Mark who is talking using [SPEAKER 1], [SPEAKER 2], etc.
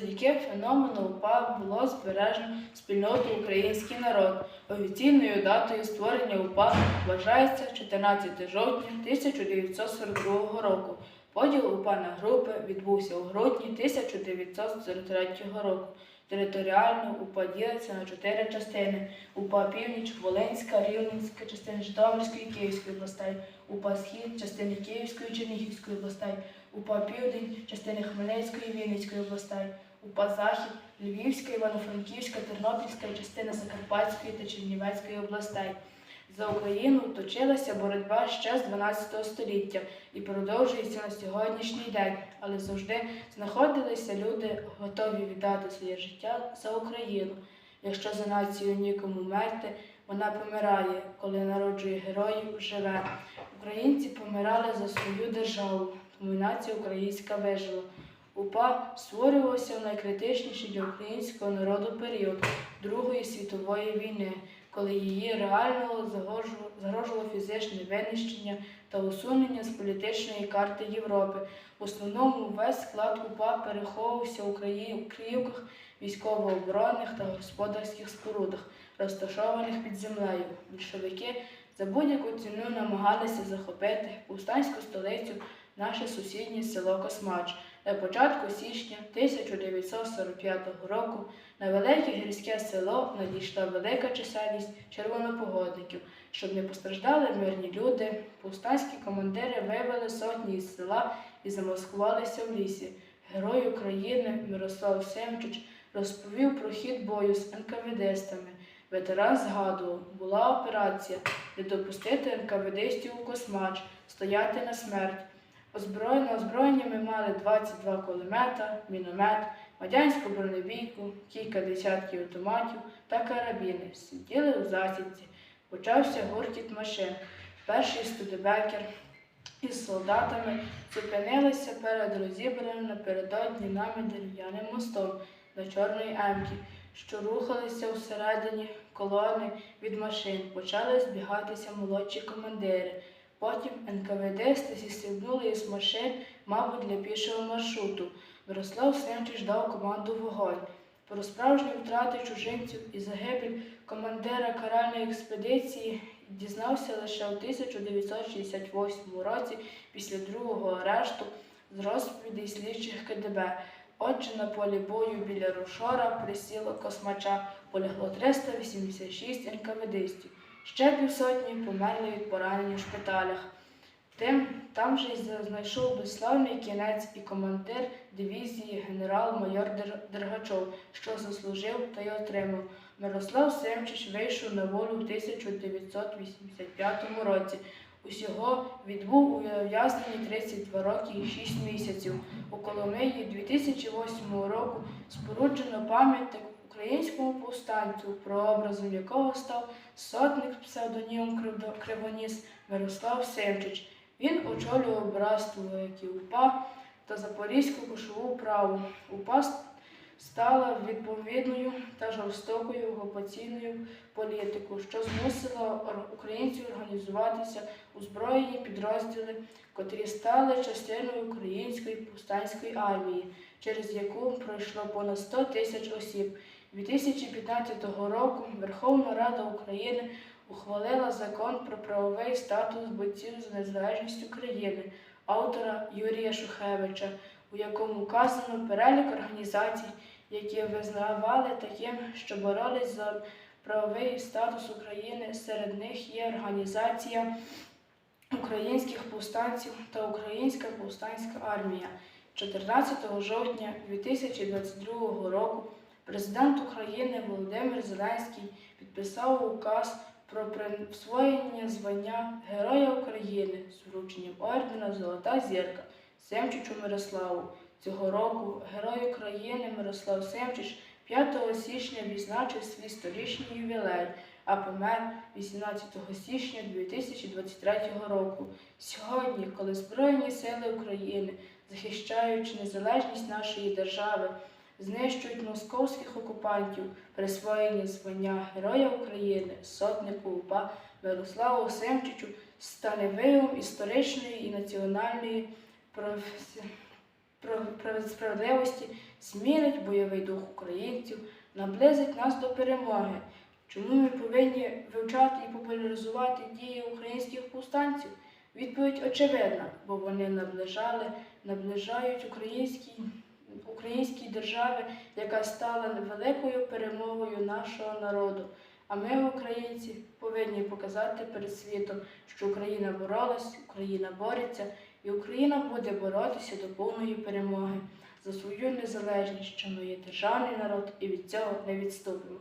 [SPEAKER 1] Завдяки феномену УПА було збережено спільноту український народ. Офіційною датою створення УПА вважається 14 жовтня 1942 року. Поділ УПА на групи відбувся у грудні 1943 року. Територіально УПА ділиться на чотири частини: УПА Північ, Волинська, Рівненська, частини Житомирської і Київської областей, УПА Схід, частини Київської і Чернігівської областей, УПА Південь, частини Хмельницької і Вінницької областей, УПА Захід, Львівська, Івано-Франківська, Тернопільська частина Закарпатської та Чернівецької областей. За Україну точилася боротьба ще з 12 століття і продовжується на сьогоднішній день, але завжди знаходилися люди, готові віддати своє життя за Україну. Якщо за націю нікому мерти, вона помирає, коли народжує героїв, живе. Українці помирали за свою державу, тому нація українська вижила. УПА створювався в найкритичніший для українського народу період Другої світової війни, коли її реально загрожувало- фізичне винищення та усунення з політичної карти Європи. В основному весь склад УПА переховувався у Криївках, військово-оборонних та господарських спорудах, розташованих під землею. Більшовики за будь-яку ціну намагалися захопити повстанську столицю наше сусіднє село Космач. На початку січня 1945 року на велике гірське село надійшла велика чисельність червонопогодників. Щоб не постраждали мирні люди, повстанські командири вивели сотні із села і замаскувалися в лісі. Герой України Мирослав Семчич розповів про хід бою з НКВДстами. Ветеран згадував, була операція не допустити НКВДстів у космач, стояти на смерть. Озброєно озброєння ми мали 22 кулемета, міномет, радянську бронебійку, кілька десятків автоматів та карабіни. Сиділи у засідці. Почався гуркіт машин. Перший студебекер із солдатами зупинилися перед розібраним напередодні нами дерев'яним мостом до Чорної Емки, що рухалися всередині колони від машин. Почали збігатися молодші командири. Потім НКВДсти зістігнули із машин, мабуть, для пішого маршруту. Мирослав Семчич дав команду вогонь. Про справжні втрати чужинців і загибель командира каральної експедиції дізнався лише у 1968 році після другого арешту з розповідей слідчих КДБ. Отже, на полі бою біля Рушора присіло космача полягло 386 НКВДстів. Ще півсотні померли від поранень у шпиталях. Тим там же й знайшов безславний кінець і командир дивізії генерал-майор Дергачов, що заслужив та й отримав. Мирослав Семчич вийшов на волю в 1985 році. Усього відбув у ув'язненні 32 роки і 6 місяців. У Коломиї 2008 року споруджено пам'ятник українському повстанцю, прообразом якого став сотник з псевдонімом Кривоніс Мирослав Семчич. Він очолював братство вояків УПА та Запорізьку кошову праву. УПА стала відповідною та жорстокою окупаційною політикою, що змусила українців організуватися у збройні підрозділи, котрі стали частиною української повстанської армії, через яку пройшло понад 100 тисяч осіб. 2015 року Верховна Рада України ухвалила закон про правовий статус бойців за незалежність України автора Юрія Шухевича, у якому вказано перелік організацій, які визнавали таким, що боролись за правовий статус України. Серед них є організація українських повстанців та Українська повстанська армія. 14 жовтня 2022 року президент України Володимир Зеленський підписав указ про присвоєння звання Героя України з врученням ордена Золота зірка Семчичу Мирославу. Цього року Герой України Мирослав Семчич 5 січня відзначив свій сторічний ювілей, а помер 18 січня 2023 року. Сьогодні, коли Збройні сили України, захищаючи незалежність нашої держави, знищують московських окупантів, присвоєння звання Героя України, сотнику УПА Мирославу Семчичу стане виявом історичної і національної справедливості, змінить бойовий дух українців, наблизить нас до перемоги. Чому ми повинні вивчати і популяризувати дії українських повстанців? Відповідь очевидна, бо вони наближали, наближають українській, державі, яка стала великою перемогою нашого народу. А ми, українці, повинні показати перед світом, що Україна боролась, Україна бореться, і Україна буде боротися до повної перемоги за свою незалежність, що ми є державний народ, і від цього не відступимо.